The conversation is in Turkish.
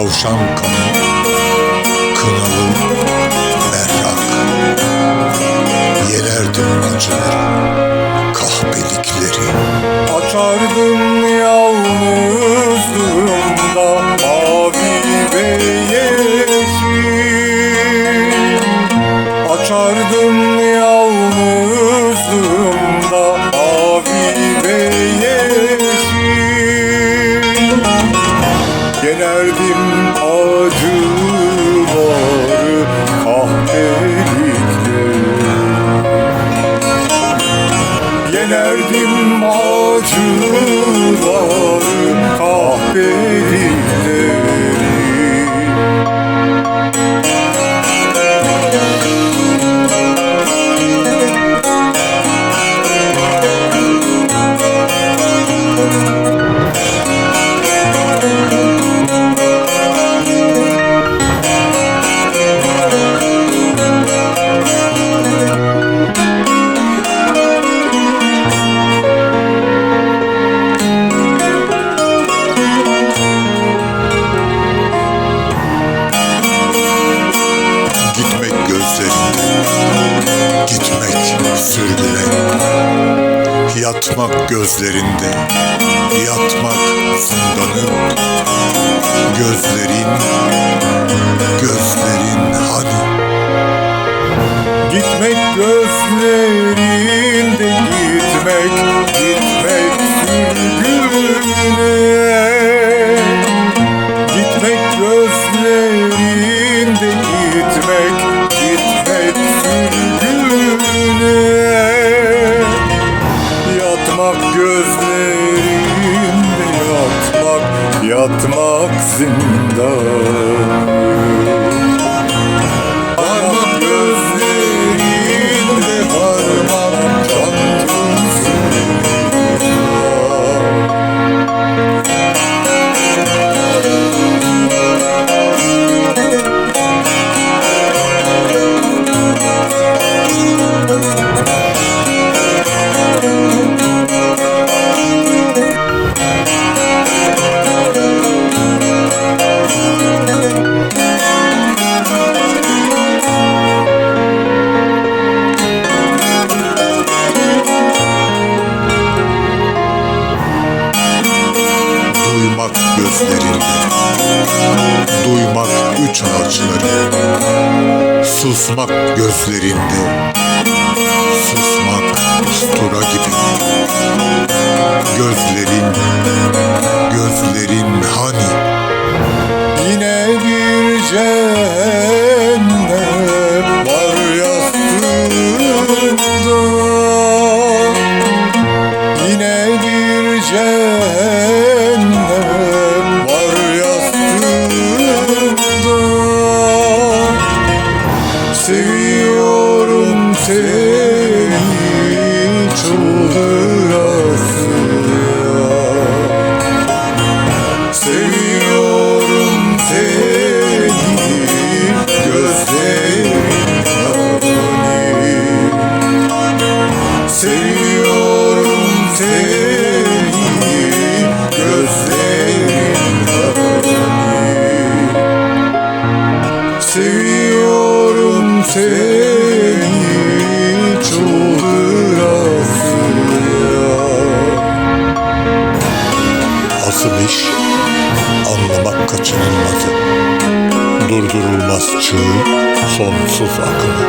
Tavşan kanı Kınalı berrak. Yelerdim acıları Kahpelikleri. Açardım yalnızlığımda mavi ve yeşil. Açardım acıları Yatmak gözlerinde Yatmak zindanın Gözlerin Gözlerin hani Gitmek gözlerinde Gitmek yatmak zindan gözlerinde. Duymak üç ağaçları. Susmak gözlerinde. Susmak ustura gibi. Gözlerin Gözlerin hani? Yine bir cehennem var yastığımda Yine bir cehennem seni çıldırasıya Seviyorum seni gözlerin hani Seviyorum seni gözlerin hani. Seviyorum seni Asıl iş Anlamak kaçınılmazı Durdurulmaz çığ Sonsuz akımı